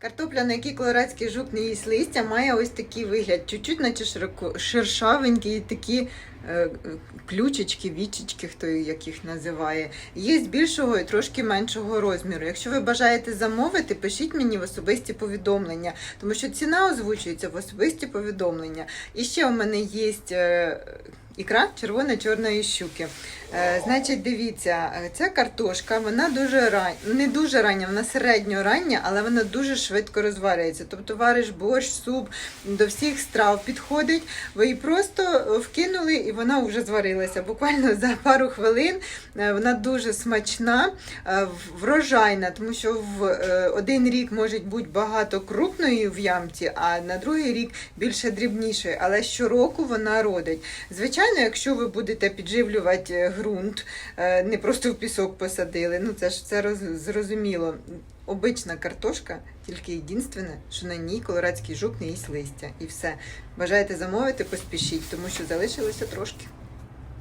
Картопля, на якій колорадський жук не їсть листя, має ось такий вигляд. Чуть-чуть, наче широко, шершавенькі, такі е, е, вічечки, хто як їх називає. Є з більшого і трошки меншого розміру. Якщо ви бажаєте замовити, пишіть мені в особисті повідомлення, тому що ціна озвучується в особисті повідомлення. І ще у мене є. Е, Ікра червоно-чорної щуки. Е, значить, дивіться, е, ця картошка, вона дуже ран... не дуже рання, вона середньо рання, але вона дуже швидко розварюється. Тобто вариш борщ, суп, до всіх страв підходить. Ви її просто вкинули і вона вже зварилася. Буквально за пару хвилин Е, вона дуже смачна, е, врожайна, тому що в е, один рік може бути багато крупної в ямці, а на другий рік більше дрібнішої. Але щороку вона родить. Звичайно, якщо ви будете підживлювати ґрунт, не просто в пісок посадили, ну це ж це роз- зрозуміло. Обична картошка, тільки єдинственне, що на ній колорадський жук не їсть листя. І все. Бажаєте замовити, поспішіть, тому що залишилося трошки.